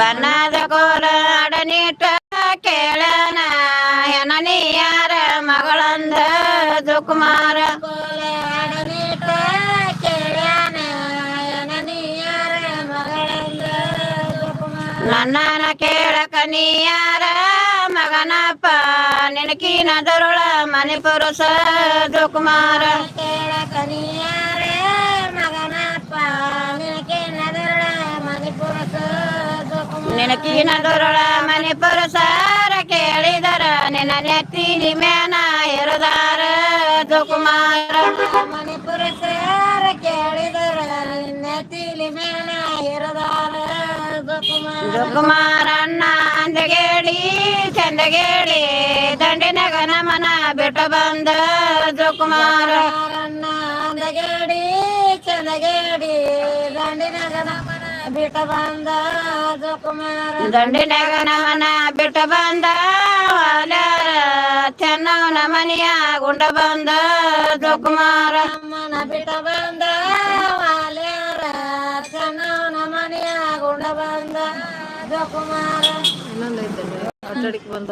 ಬಣ್ಣದ ಕೋಲ ಅಡನಿಟ್ಟ ಕೇಳನ ಹೆನನಿಯಾರ ಮಗಳಂದ ಸುಕುಮಾರ ನನ್ನನ ಕೇಳಕ ನೀಯಾರ ಮಗನಪ್ಪ ನಿನಕಿನ ದರುಳ ಮನೆ ಪುರುಷ ಸುಕುಮಾರ ಕೇಳಕ ನೀಯಾರ ನಿನಕಿನ ದೊರಳ ಮನೆ ಪುರುಷಾರ ಕೇಳಿದರ ನಿನ್ನ ನೆತ್ತಿ ಮ್ಯಾನ ಇರದಾರ ಸುಕುಮಾರ ಮನೆ ಪುರುಷಾರ ಕೇಳಿದರ ನೆತ್ತಿಲಿ ಮ್ಯಾನ ಇರದಾರ ಸುಕುಮಾರಣ್ಣ ಅಂದಗೇಳಿ ಚಂದಗೇಳಿ ದಂಡಿನಗ ನಮನ ಬಿಟ್ಟು ಬಂದ ಸುಕುಮಾರ ಅಂದಗೇಡಿ ಚಂದಗೇಡಿ ದಂಡಿನಗ ನಮನ ಬಿಟ್ಟು ಬಂದ ಸುಕುಮಾರ ದಂಡಿನಾಗ ನಮನ ಬಿಟ್ಟು ಬಂದ ಚೆನ್ನವನ ಮನೆಯ ಗುಂಡ ಬಂದ ಸುಕುಮಾರ ಅಮ್ಮನ ಬಿಟ್ಟು ಬಂದ ವಾಲ್ಯಾರ ಚೆನ್ನವನ ಮನೆಯ ಗುಂಡ ಬಂದ ಸುಕುಮಾರ ಅಡ್ಡಾಡಿಕೆ ಬಂದ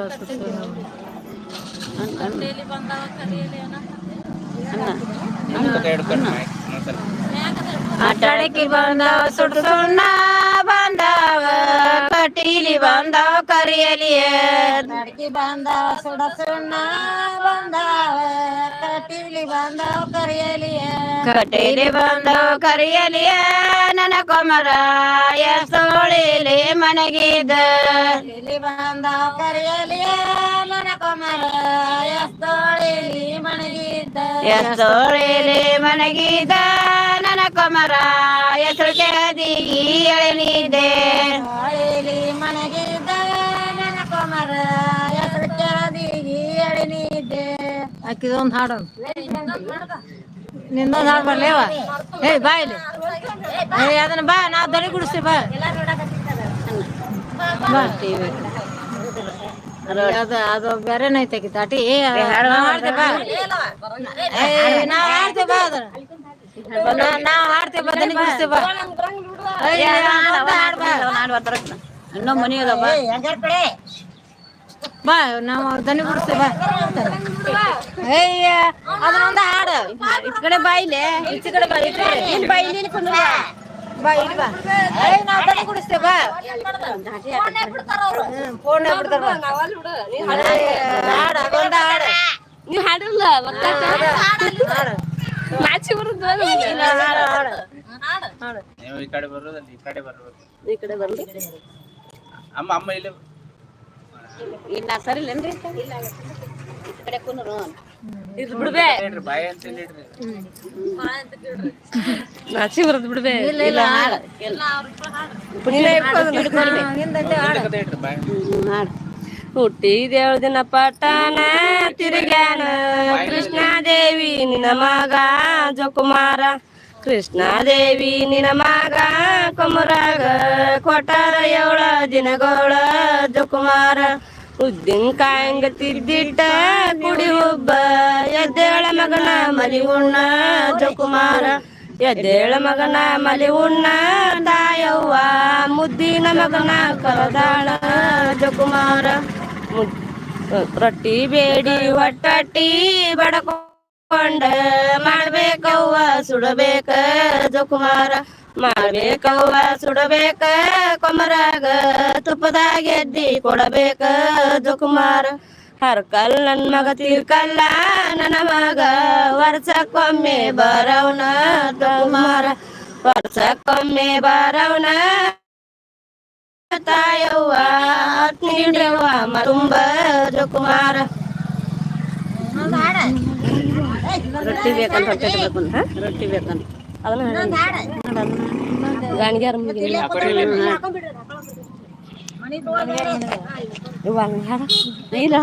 ಅಡ್ಡಾಡಕಿ ಬಂದವ ಸುಟ್ಟು ಸುಣ್ಣ ಬಂದವ ಕಟೀಲಿ ಬಂದವ ಕರಿಯಲಿಯ ಅಡ್ಡಾಡಕಿ ಬಂದವ ಸುಡ ಸುಣ್ಣ ಬಂದವ ಕಟೀಲಿ ಬಂದವ ಕರಿಯಲಿಯ ಕಟೀಲಿ ಬಂದು ಕರಿಯಲಿಯ ನನ ಕೊಮರ ಸೋಳಿಲಿ ಮನಗಿದ ಇಲ್ಲಿ ಬಂದು ಕರಿಯಲಿಯ ನನ್ನ ಕೊಮರ ಸೋಳಿಲಿ ಮನಗಿದ ಎಸ್ತೋಳಿಲಿ ಮನಗಿದ ನನ ಕೊಮರ ಹೆಸರು ಕೆಳದಿಗಿ ಸೋಳಿಲಿ ಮನಗಿದ ನನ ನನ್ನ ಕೊಮರ ಹೆಸರು ಕೆಳದಿಗಿ ಎಳೆನಿದೆ ಅಕ್ಕಿದೊಂದು ಹಾಡು. ನಿಂದೊಂದು ಹಾಡು ಬರ್ಲೇವ? ಏ ಬಾ ಇಲ್ಲಿ. ಏ ಅದನ್ನ ಬಾ ನಾವು ದನಿ ಗುಡಿಸ್ತೀವಿ ಬಾ. ಬಾ. ಅದು ಅದು ಬೇರೆನೇ ಐತೆ ತಾಟಿ ಏ ನಾವು ಹಾಡ್ತೇವೆ ಬಾ. ಏ ನಾವು ಹಾಡ್ತೇವೆ ಬಾ ನಾವು ಹಾಡ್ತೇವೆ ಬಾ ದನಿ ಗುಡಿಸ್ತೀವಿ ಬಾ. ಏ, ಒಂದು ಹಾಡು ಬಾ. ಇನ್ನೂ ಮನಿ ಅದ ಬಾ ಬಾ ನಾವು ದನಿ ಗುಡಿಸ್ತೀವಿ ಬಾ ಏಯ್ಯ ಅದನ್ನೊಂದು ಹಾಡು ಈ ಕಡೆ ಬಾ ಇಲ್ಲಿ ಈಚೆ ಕಡೆ ಬಾ ಈ ಕಡೆ ಇಲ್ಲಿ ಬಾ ಇಲ್ಲಿ ಇಲ್ಲಿ ಕುಂದ್ರು ಬಾ. ಬಾ ಇಲ್ಲಿ ಬಾ ಏಯ್ ನಾವು ದನಿ ಗುಡಿಸ್ತೇವೆ ಬಾ ಹ್ಮ್, ಫೋನ್ ಬಿಡ್ತಾರ ಬಾ. ಏಯ್, ಹಾಡು ಅದೊಂದು ಹಾಡು ನೀವ್ ಹಾಡಿಲ್ಲ ಹಾಡು ನಾಚಿ ಬರುದು ಇಲ್ಲ, ಹಾಡು ಹಾಡು ಹಾಡು ನೀವು ಈ ಕಡೆ ಬರೋದಲ್ಲ ಈ ಕಡೆ ಬರ್ಬೇಕು ಈ ಕಡೆ ಬರ್ಲಿ ಅಮ್ಮ ಅಮ್ಮ ಇಲ್ಲಿ ಇಲ್ಲ ಸರಿಲೇನ್ರಿ ಇಲ್ಲ ಈ ಕಡೆ ಕುಂದ್ರು. ಇದು ಬಿಡ್ಬೆ. ಹೇಳ್ರಿ ಬಾಯಿ ಅಂತ ಹೇಳ್ರಿ ನಾಚಿ ಬರುದು ಬಿಡ್ಬೆ. ಇಲ್ಲ ಇಲ್ಲ ಹಾಡು. ನೀನೇ ಇಟ್ಕೊಳ್ಳಿ. ಹಿಂದೈತೆ ಹಾಡು. ಕತೆ ಹೇಳ್ರಿ ಬಾಯಿ. ಹಾಡು. ಹುಟ್ಟಿದೇಳು ದಿನ ಪಟ್ಟಣ ತಿರುಗ್ಯಾನ. ಕೃಷ್ಣಾದೇವಿ ನಿನ್ನ ಮಗ ಜೋಕುಮಾರ. ಕೃಷ್ಣಾದೇವಿ ನಿನ ಮಗ ಕೊಮರಾಗ ಕೊಟ್ಟಾರ ಏಳ ದಿನಗೋಳ ದುಕುಮಾರ ಉದ್ದಿನ ಕಾಯಂಗ ತಿದ್ದಿಟ್ಟ, ಕುಡಿ ಒಬ್ಬ ಎದ್ದೇಳ ಮಗನ ಮಲಿ ಉಣ್ಣ, ಜಕುಮಾರ. ಎದ್ದೇಳ ಮಗನ ಮಲಿ ಉಣ್ಣ, ತಾಯವ್ವ, ಮುದ್ದಿನ ಮಗನ ಕರದಾಳ, ಜಕುಮಾರ. ರೊಟ್ಟಿ, ಬೇಡಿ, ಒಟ್ಟಟ್ಟಿ ಬಡಕೊಂಡ ಮಾಡ್ಬೇಕವ್ವ, ಸುಡಬೇಕ ಜಕುಮಾರ ಮಾಡ್ಬೇಕವ್ವ, ಸುಡಬೇಕ ಕೊಮರಾಗ ತುಪ್ಪದಾಗ ಕೊಡಬೇಕ ಜಕುಮಾರ ಹರ್ಕಲ್ ನನ್ ಮಗ, ತೀರ್ಕಲ್ಲ ನನ್ನ ಮಗ, ವರ್ಷಕ್ಕೊಮ್ಮೆ ಬರವನ ಕುಮಾರ ವರ್ಷಕ್ಕೊಮ್ಮೆ ಬರವನ ತಾಯವ್ವ ನೀಡವ್ವ ತುಂಬ ಜಕುಮಾರ ರೊಟ್ಟಿ ಬೇಕಂತ ಹೊಟ್ಟೆ ಬೇಕು ರೊಟ್ಟಿ ಬೇಕಂತ. ಅದನ್ನ ಗಾಣಿಗ್ಯಾರ ಇಲ್ಲ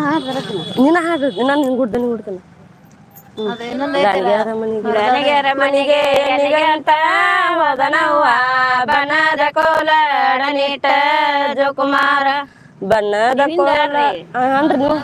ನೀನ ಹಾಡು ನಾನು ನಿನ್ ಗುಡ್ಡ ನಿನ್ ಗಾಣಿಗ್ಯಾರ ಮನೆಗೆ ಗಾಣಿಗ್ಯಾರ ಮನೆಗೆ ಅಂತ ಹೋದನವ್ವ ಬಣ್ಣದ ಕೋಲಡ ನೀಟ ಜೋಕುಮಾರ. ಬಣ್ಣದ ಕೋಲ ಆ, ಅನ್ರಿ ನೀವು